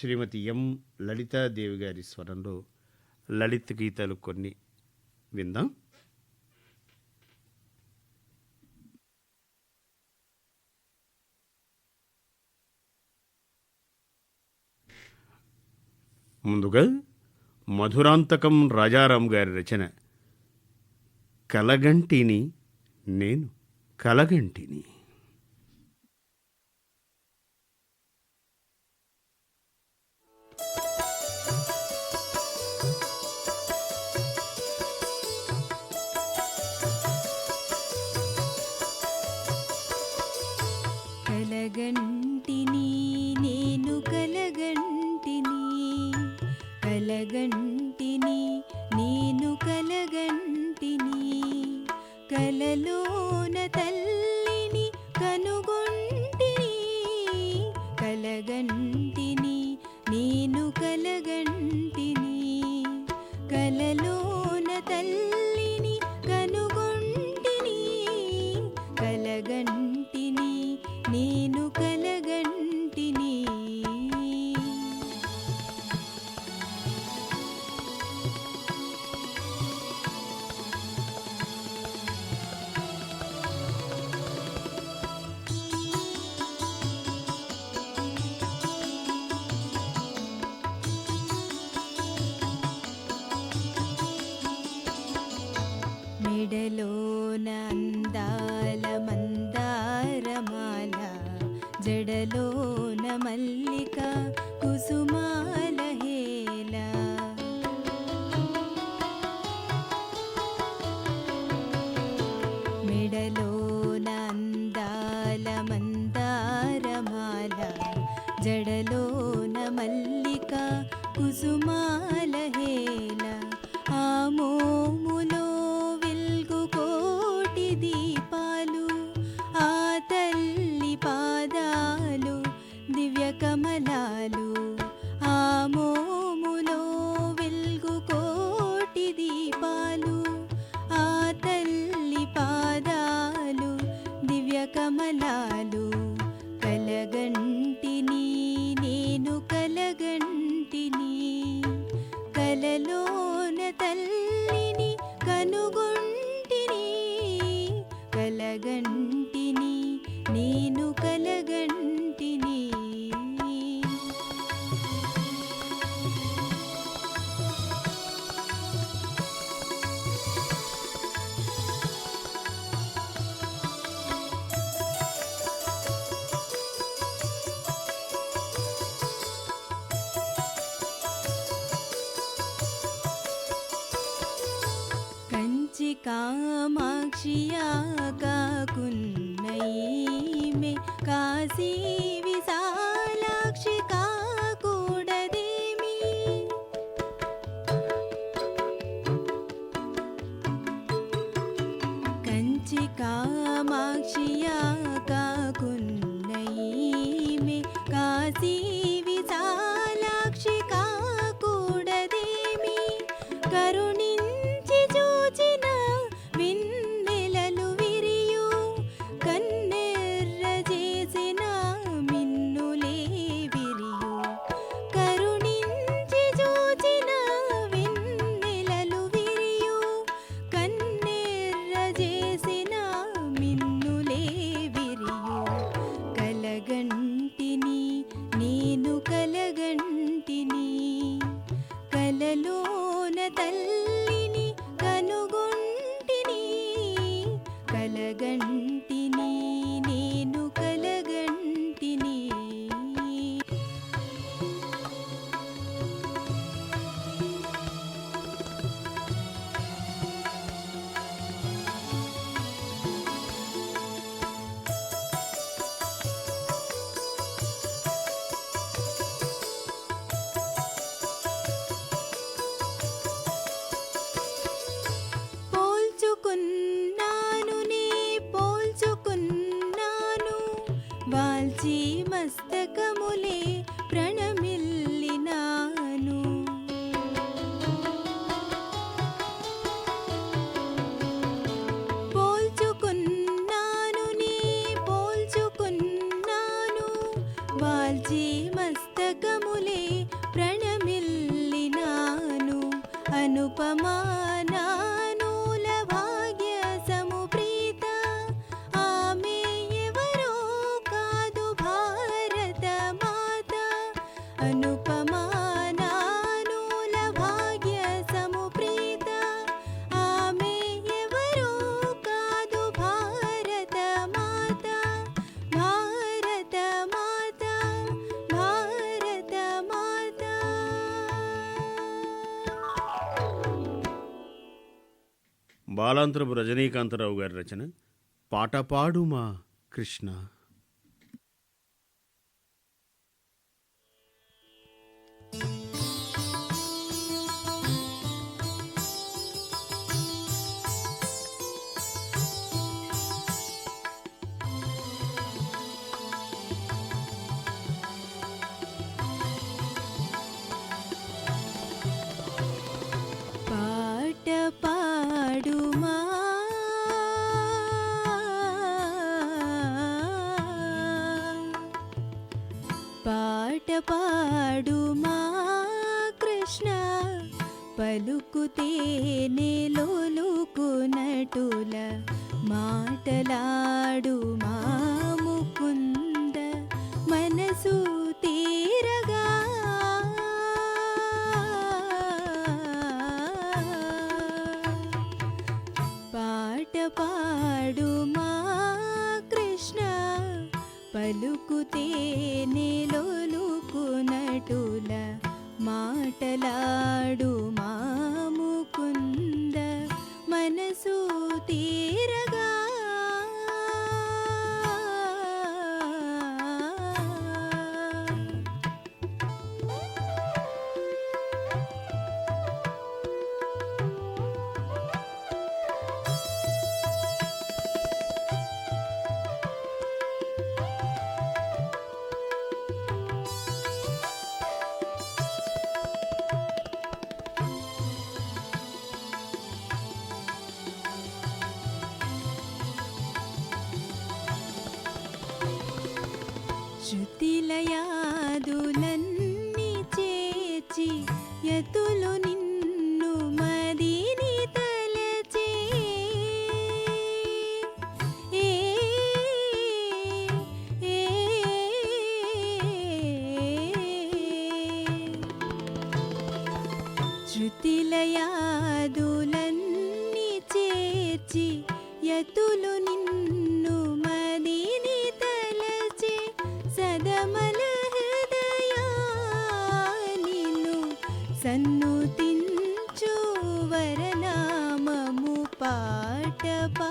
శ్రీమతి ఎం లలితాదేవి గారి స్వరంలో లలిత్ గీతాలు కొన్ని విందాం. ముందుగా మధురాంతకం రాజారాం గారి రచన కలగంటిని నేను కలగంటిని. जडलो 需要 వాల్చి మస్తకములే కాలాంతరపు రజనీకాంతరావు గారి రచన పాటపాడుమా కృష్ణ. ఎతులు ని సన్నుతించు వరనామము పాట పా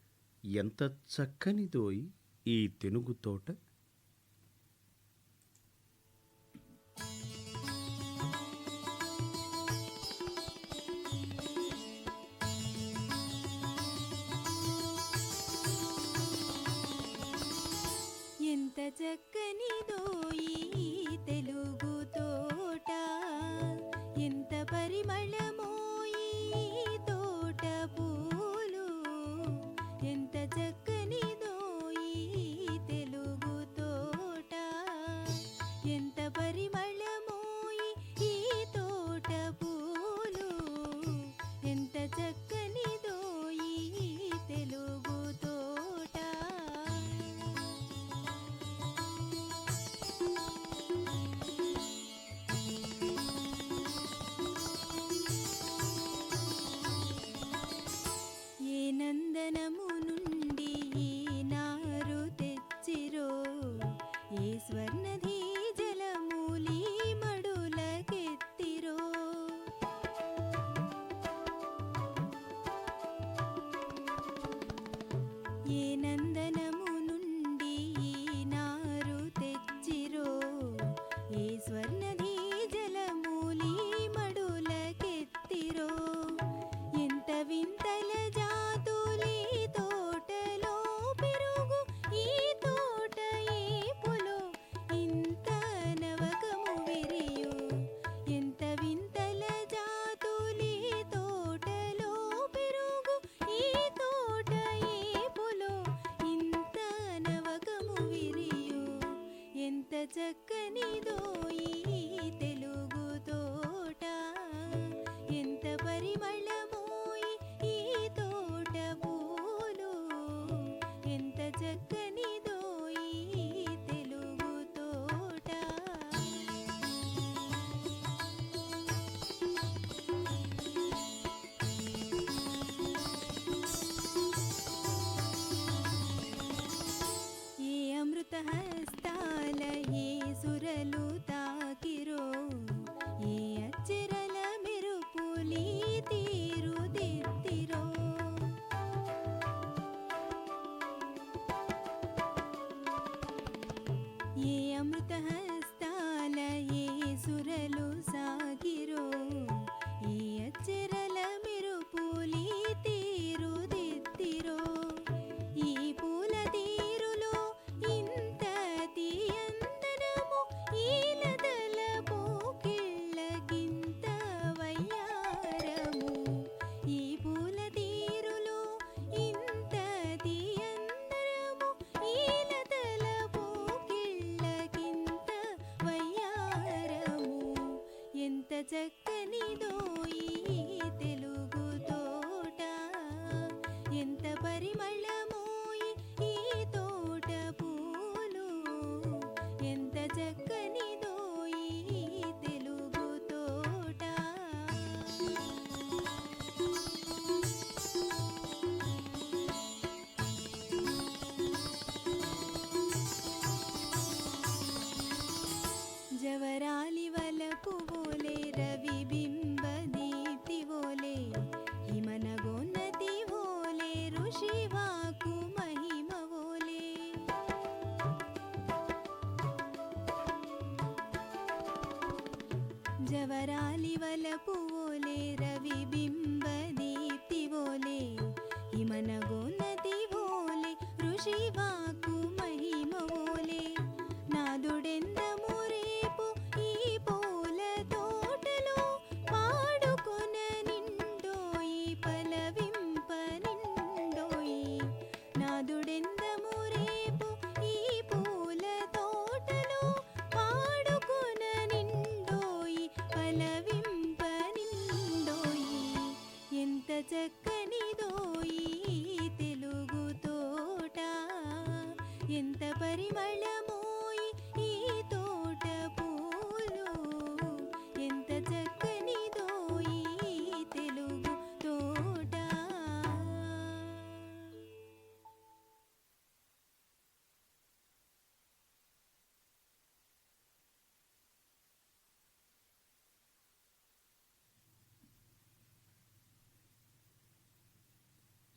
ఎంత చక్కనిదోయ్ ఈ తెనుగు తోట? ఎంత చక్కనిదోయి తెలుగు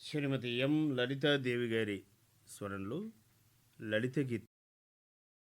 శ్రీమతి ఎం లలితాదేవి గారి స్వరంలో లలిత గీత.